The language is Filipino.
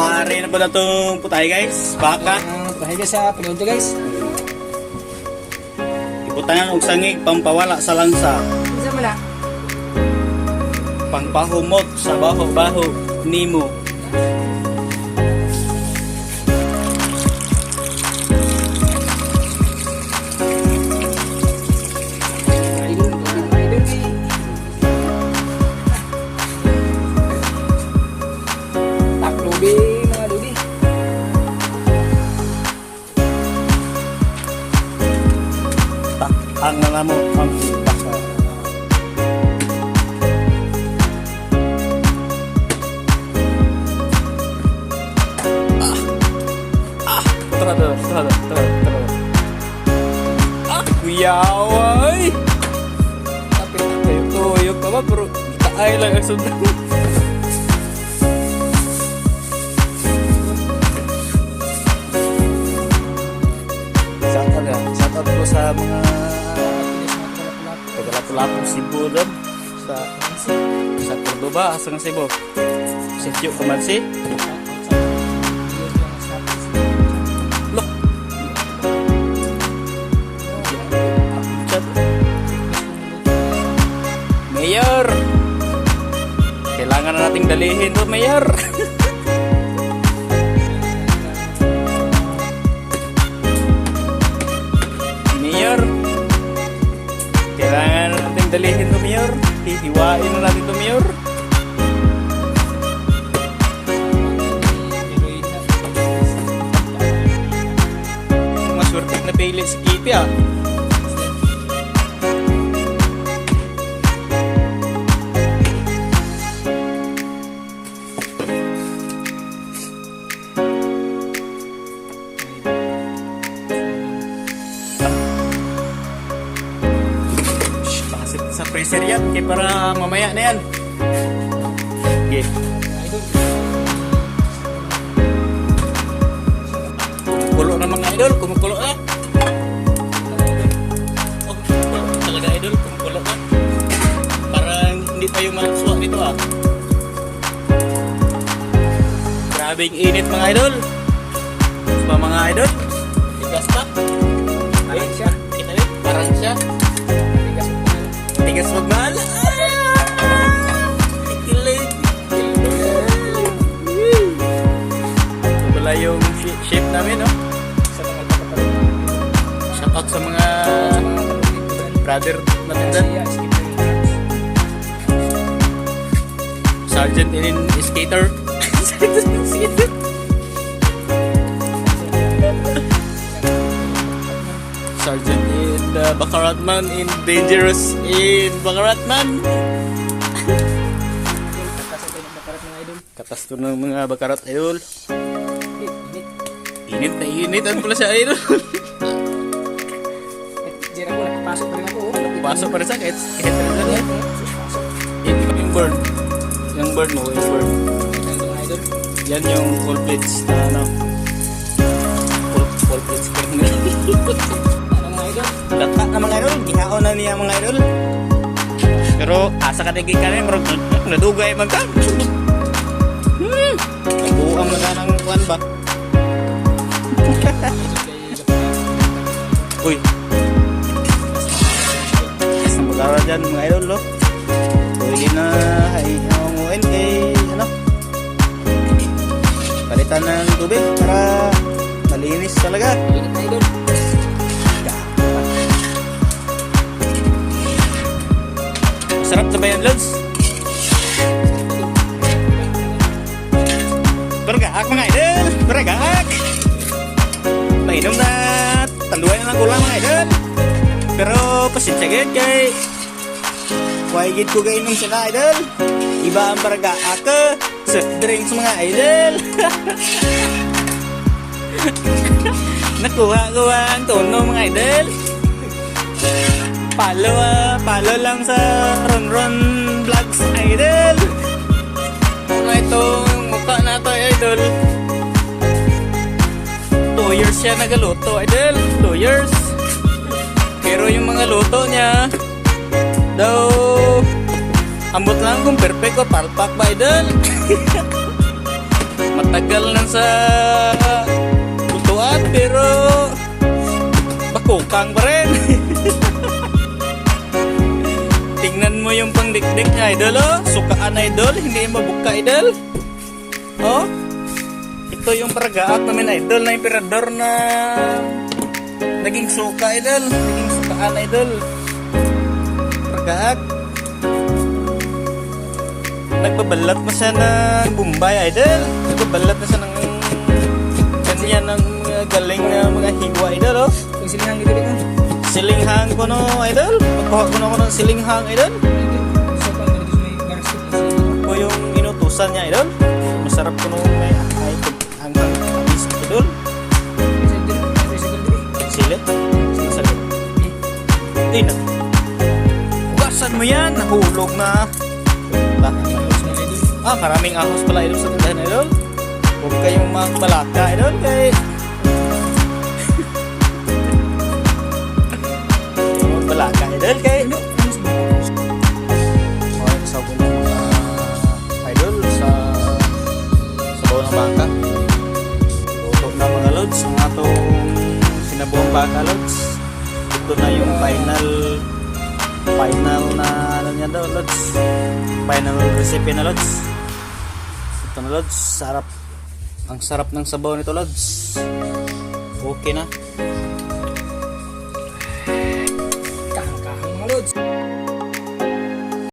Hari na pala itong putay guys. Baka. Ah, Pahiga sa pinuto guys. Iputangan og sangig pampawala sa lansa. Isa mala. Pangpahumot sa baho-baho nimo. Ang nga mo ang baka. Ah. Ah, tara tara tara tara tara. Ah, kuyaway. Kayo tuyok ka ba taay lang ang sundan. Sa mga taga-lapu-lapu Cebu doon sa sa Cordoba, sa nga Cebu. Sityo Kumansi. Look. Chat. Mayor. Kailangan na nating dalihin Mayor. Mayor. Kailangan na nating dalihin to, Mayor. Hihiwain na natin to. Maswerte na pili si Kitty, ah. Freezer yan. Kaya para mamaya na yan. Okay. Kumukulo na mga idol. Kumukulo na. Oh, talaga idol. Kumukulo na. Parang hindi tayo malaswa dito ah. Grabing init mga idol. Pa mga idol. Tigas pa. Parang siya. Parang siya. Tigas mo na. Tigas magmahal. Kilig. Wala yung shi- shape namin, no? Shout out sa mga brother natin dyan. Siya, skipper. Sergeant in skater. the Bakaratman in Dangerous in Bakaratman. Katas to ng mga Bakarat idol. Init, na init ang pala siya idol. Ako, nakapasok pa rin ako. Pasok pa rin sa kahit kahit rin. Pasok. Yan yung bird. Yung bird mo, yung bird. Yan yung plates na ano. Niya mga idol. Pero asa ka tigil ka rin. Bro, nadugay man ka. Hmm. Nabuang na ka ng kuwan ba? Uy. Pag dyan mga idol, no? Pwede na ay Sarap na ba yan, Lods? Bergak mga idol! Bergak! Mainom na taluay na lang kulang mga idol. Pero pasensya gid kay Why gid ko gainom sila idol? Iba ang barga ako soft drinks mga idol. Nakuha ko ang tono mga idol. Palo ah, palo lang sa Ron Ron Vlogs idol. Ano itong mukha na to idol? Two years siya nagaluto idol. Two years. Pero yung mga luto niya, daw, ambot lang kung perfect o palpak ba idol. matagal na sa pangdikdik niya, idol, oh. Sukaan, idol. Hindi mabuka, idol. Oh. Ito yung paragaat namin, idol, na emperador na naging suka, idol. Naging sukaan, idol. Paragaat. Nagbabalat mo siya ng Bombay, idol. Nagbabalat na siya ng ganyan ng uh, galing na mga higwa, idol, oh. Yung silingang dito dito. Silinghang ko no, idol. Magkuha ko na ako ng silinghang, idol. Yung inutusan niya, idol. Masarap ko nung may ay hanggang abis, idol. Sili. Masarap. Eh, na. Hugasan mo yan. Nahulog na. Ah, maraming ahos pala, idol, sa tindahan, idol. Huwag kayong magbalaka, idol, kay... Na mga lods, ang atong sinabuang baka lods. Ito na yung final final na ano niya daw lods. Final recipe na lods. Ito na lods, sarap. Ang sarap ng sabaw nito lods. Okay na. Kahang-kahang mga lods.